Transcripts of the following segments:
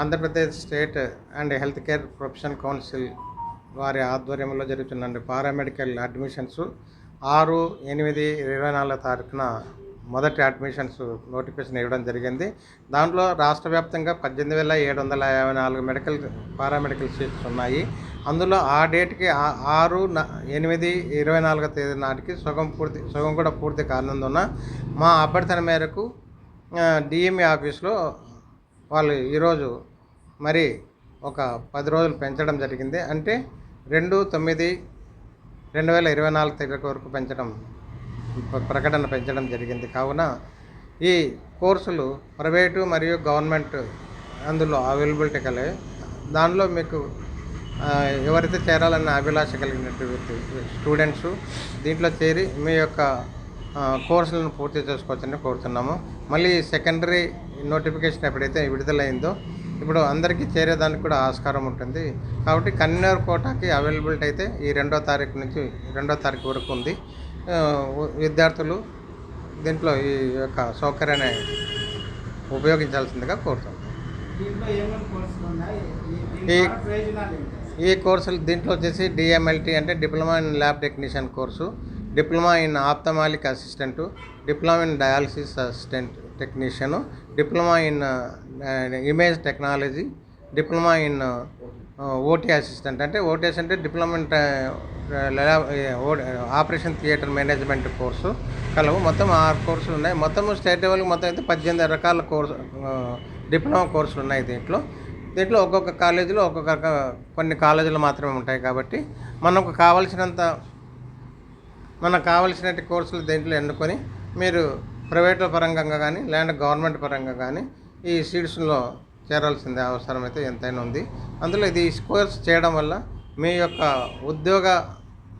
Andhra Pradesh state and health care professional council వారి ఆధ్వర్యంలో జరుగుతున్న పారామెడికల్ అడ్మిషన్స్ ఆరు ఎనిమిది ఇరవై నాలుగో తారీఖున మొదటి అడ్మిషన్స్ నోటిఫికేషన్ ఇవ్వడం జరిగింది. దాంట్లో రాష్ట్ర వ్యాప్తంగా పద్దెనిమిది వేల ఏడు వందల యాభై నాలుగు మెడికల్ పారామెడికల్ సీట్స్ ఉన్నాయి. అందులో ఆ డేట్కి ఆరు ఎనిమిది ఇరవై నాలుగో తేదీ నాటికి సగం పూర్తి సగం కూడా పూర్తి కానందున మా అభ్యర్థన మేరకు డిఎంఈ ఆఫీస్లో వాళ్ళు ఈరోజు మరి ఒక పది రోజులు పెంచడం జరిగింది. అంటే రెండు తొమ్మిది రెండు వేల ఇరవై నాలుగు తేదీ వరకు పెంచడం ప్రకటన పెంచడం జరిగింది. కావున ఈ కోర్సులు ప్రైవేటు మరియు గవర్నమెంట్ అందులో అవైలబిలిటీ కలిగి దానిలో మీకు ఎవరైతే చేరాలన్న అభిలాష కలిగినటువంటి స్టూడెంట్స్ దీంట్లో చేరి మీ యొక్క కోర్సులను పూర్తి చేసుకోవచ్చని కోరుతున్నాము. మళ్ళీ సెకండరీ నోటిఫికేషన్ ఎప్పుడైతే విడుదలైందో ఇప్పుడు అందరికీ చేరేదానికి కూడా ఆస్కారం ఉంటుంది. కాబట్టి కన్వీనర్ కోటాకి అవైలబిలిటీ అయితే ఈ రెండో తారీఖు నుంచి రెండో తారీఖు వరకు ఉంది. విద్యార్థులు దీంట్లో ఈ యొక్క సౌకర్యాన్ని ఉపయోగించాల్సిందిగా కోరుతున్నాం ఈ- ఈ కోర్సులు దీంట్లో వచ్చేసి డిఎంఎల్టీ అంటే diploma in lab technician course. Diploma in ophthalmic assistant diploma in dialysis assistant technician diploma in image technology diploma in OT assistant. అంటే ఓటీఎస్ అంటే diploma in operation theatre management course కలవు. మొత్తం ఆరు కోర్సులు ఉన్నాయి. మొత్తం స్టేట్ లెవెల్కి మొత్తం అయితే పద్దెనిమిది రకాల కోర్సు డిప్లొమా కోర్సులు ఉన్నాయి దీంట్లో. దీంట్లో ఒక్కొక్క కాలేజీలో ఒక్కొక్క రక- కొన్ని కాలేజీలు మాత్రమే ఉంటాయి కాబట్టి మనకు కావలసినంత మనకు కావలసిన కోర్సులు దీంట్లో ఎన్నుకొని మీరు ప్రైవేట్ పరంగా కానీ లేదంటే గవర్నమెంట్ పరంగా కానీ ఈ సీడ్స్లో చేరాల్సిందే అవసరం అయితే ఎంతైనా ఉంది. అందులో ఇది ఈ కోర్స్ చేయడం వల్ల మీ యొక్క ఉద్యోగ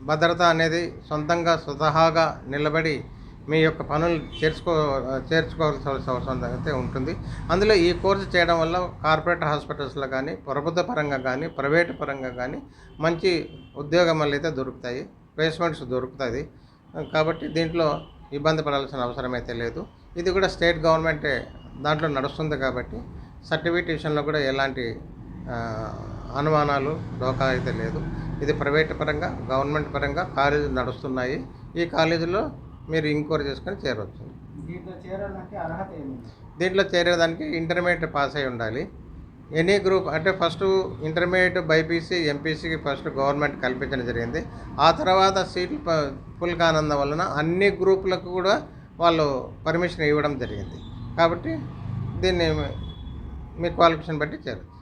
భద్రత అనేది సొంతంగా స్వతహాగా నిలబడి మీ యొక్క పనులు చేర్చుకో చేర్చుకోవాల్సిన అవసరం అయితే ఉంటుంది. అందులో ఈ కోర్సు చేయడం వల్ల కార్పొరేట్ హాస్పిటల్స్లో కానీ ప్రభుత్వ పరంగా కానీ ప్రైవేట్ పరంగా కానీ మంచి ఉద్యోగం అయితే దొరుకుతాయి. ప్లేస్మెంట్స్ దొరుకుతుంది. కాబట్టి దీంట్లో ఇబ్బంది పడాల్సిన అవసరం అయితే లేదు. ఇది కూడా స్టేట్ గవర్నమెంటే దాంట్లో నడుస్తుంది కాబట్టి సర్టిఫికేట్ విషయంలో కూడా ఎలాంటి అనుమానాలు డోకా అయితే లేదు. ఇది ప్రైవేట్ పరంగా గవర్నమెంట్ పరంగా కాలేజీలు నడుస్తున్నాయి. ఈ కాలేజీలో మీరు ఇంక్వైరీ చేసుకొని చేరవచ్చు దీంట్లో చేరాలంటే అర్హత దీంట్లో చేరేదానికి ఇంటర్మీడియట్ పాస్ అయి ఉండాలి. ఎనీ గ్రూప్ అంటే ఫస్ట్ ఇంటర్మీడియట్ బైపీసీ ఎంపీసీకి ఫస్ట్ గవర్నమెంట్ కల్పించడం జరిగింది. ఆ తర్వాత సీట్లు ప- ఫుల్ కానందం వలన అన్ని గ్రూపులకు కూడా వాళ్ళు పర్మిషన్ ఇవ్వడం జరిగింది. కాబట్టి దీన్ని మీ క్వాలిఫికేషన్ బట్టి చేరచ్చు.